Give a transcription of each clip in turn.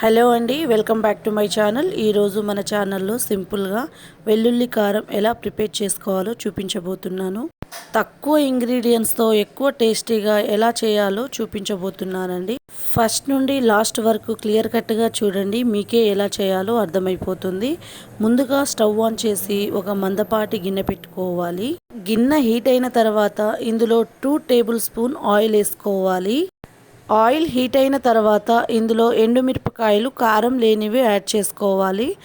Hello అండి welcome back to my channel. ఈరోజు మన ఛానల్లో సింపుల్గా వెల్లుల్లి కారం ఎలా ప్రిపేర్ చేసుకోవాలో చూపించబోతున్నాను. తక్కువ ఇంగ్రీడియంట్స్తో ఎక్కువ టేస్టీగా ఎలా చేయాలో చూపించబోతున్నానండి. ఫస్ట్ నుండి లాస్ట్ వరకు క్లియర్ కట్గా చూడండి మీకే ఎలా చేయాలో అర్థమైపోతుంది. ముందుగా స్టవ్ ఆన్ చేసి ఒక మందపాటి గిన్నె పెట్టుకోవాలి. గిన్నె హీట్ అయిన తర్వాత ఇందులో టూ టేబుల్ స్పూన్ ఆయిల్ వేసుకోవాలి. ఆయిల్ హీట్ అయిన తర్వాత ఇందులో ఎండుమిరపకాయలు కారం లేనివి యాడ్ చేసుకోవాలి.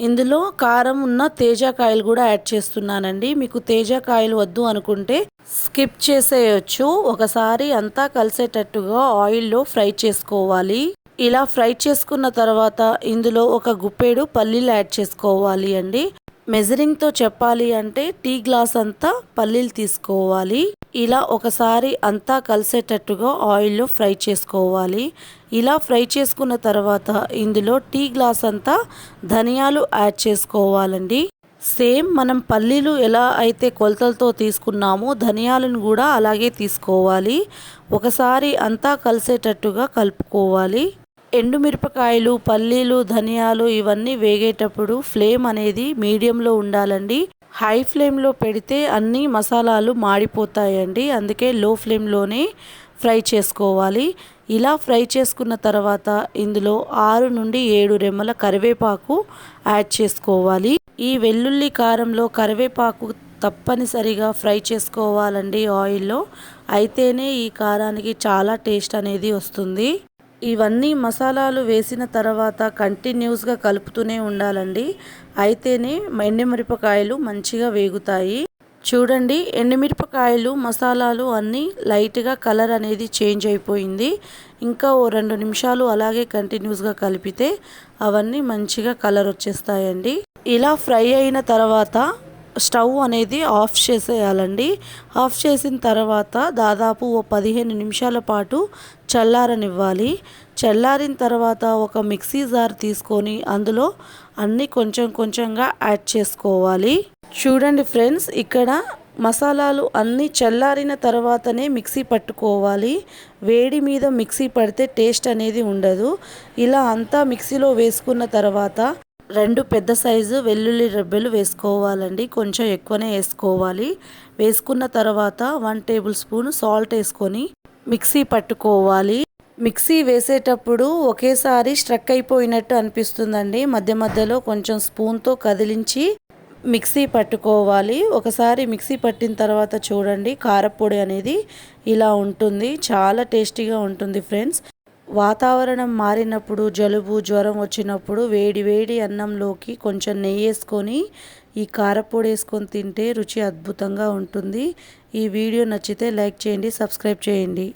ఇందులో కారం ఉన్న తేజాకాయలు కూడా యాడ్ చేస్తున్నానండి. మీకు తేజాకాయలు వద్దు అనుకుంటే స్కిప్ చేసేయచ్చు. ఒకసారి అంతా కలిసేటట్టుగా ఆయిల్లో ఫ్రై చేసుకోవాలి. ఇలా ఫ్రై చేసుకున్న తర్వాత ఇందులో ఒక గుప్పెడు పల్లీలు యాడ్ చేసుకోవాలి అండి. మెజరింగ్తో చెప్పాలి అంటే టీ గ్లాస్ అంతా పల్లీలు తీసుకోవాలి. ఇలా ఒకసారి అంతా కలిసేటట్టుగా ఆయిల్లో ఫ్రై చేసుకోవాలి. ఇలా ఫ్రై చేసుకున్న తర్వాత ఇందులో టీ గ్లాస్ అంతా ధనియాలు యాడ్ చేసుకోవాలండి. సేమ్ మనం పల్లీలు ఎలా అయితే కొలతలతో తీసుకున్నామో ధనియాలను కూడా అలాగే తీసుకోవాలి. ఒకసారి అంతా కలిసేటట్టుగా కలుపుకోవాలి. ఎండుమిరపకాయలు పల్లీలు ధనియాలు ఇవన్నీ వేగేటప్పుడు ఫ్లేమ్ అనేది మీడియంలో ఉండాలండి. హై ఫ్లేమ్లో పెడితే అన్ని మసాలాలు మాడిపోతాయండి. అందుకే లో ఫ్లేమ్లోనే ఫ్రై చేసుకోవాలి. ఇలా ఫ్రై చేసుకున్న తర్వాత ఇందులో ఆరు నుండి ఏడు రెమ్మల కరివేపాకు యాడ్ చేసుకోవాలి. ఈ వెల్లుల్లి కారంలో కరివేపాకు తప్పనిసరిగా ఫ్రై చేసుకోవాలండి ఆయిల్లో. అయితేనే ఈ కారానికి చాలా టేస్ట్ అనేది వస్తుంది. ఇవన్నీ మసాలాలు వేసిన తర్వాత కంటిన్యూస్గా కలుపుతూనే ఉండాలండి. అయితేనే ఎండుమిరపకాయలు మంచిగా వేగుతాయి. చూడండి ఎండుమిరపకాయలు మసాలాలు అన్నీ లైట్గా కలర్ అనేది చేంజ్ అయిపోయింది. ఇంకా ఓ రెండు నిమిషాలు అలాగే కంటిన్యూస్గా కలిపితే అవన్నీ మంచిగా కలర్ వచ్చేస్తాయండి. ఇలా ఫ్రై అయిన తర్వాత స్టవ్ అనేది ఆఫ్ చేసేయాలండి. ఆఫ్ చేసిన తర్వాత దాదాపు ఓ పదిహేను నిమిషాల పాటు చల్లారనివ్వాలి. చల్లారిన తర్వాత ఒక మిక్సీ జార్ తీసుకొని అందులో అన్నీ కొంచెం కొంచెంగా యాడ్ చేసుకోవాలి. చూడండి ఫ్రెండ్స్ ఇక్కడ మసాలాలు అన్నీ చల్లారిన తర్వాతనే మిక్సీ పట్టుకోవాలి. వేడి మీద మిక్సీ పడితే టేస్ట్ అనేది ఉండదు. ఇలా అంతా మిక్సీలో వేసుకున్న తర్వాత రెండు పెద్ద సైజు వెల్లుల్లి రెబ్బలు వేసుకోవాలండి. కొంచెం ఎక్కువనే వేసుకోవాలి. వేసుకున్న తర్వాత వన్ టేబుల్ స్పూన్ సాల్ట్ వేసుకొని మిక్సీ పట్టుకోవాలి. మిక్సీ వేసేటప్పుడు ఒకేసారి స్ట్రక్ అయిపోయినట్టు అనిపిస్తుందండి. మధ్య మధ్యలో కొంచెం స్పూన్తో కదిలించి మిక్సీ పట్టుకోవాలి. ఒకసారి మిక్సీ పట్టిన తర్వాత చూడండి కారపొడి అనేది ఇలా ఉంటుంది. చాలా టేస్టీగా ఉంటుంది ఫ్రెండ్స్. వాతావరణం మారినప్పుడు జలుబు జ్వరం వచ్చినప్పుడు వేడి వేడి అన్నంలోకి కొంచెం నెయ్యి వేసుకొని ఈ కారపొడి వేసుకొని తింటే రుచి అద్భుతంగా ఉంటుంది. ఈ వీడియో నచ్చితే లైక్ చేయండి సబ్స్క్రైబ్ చేయండి.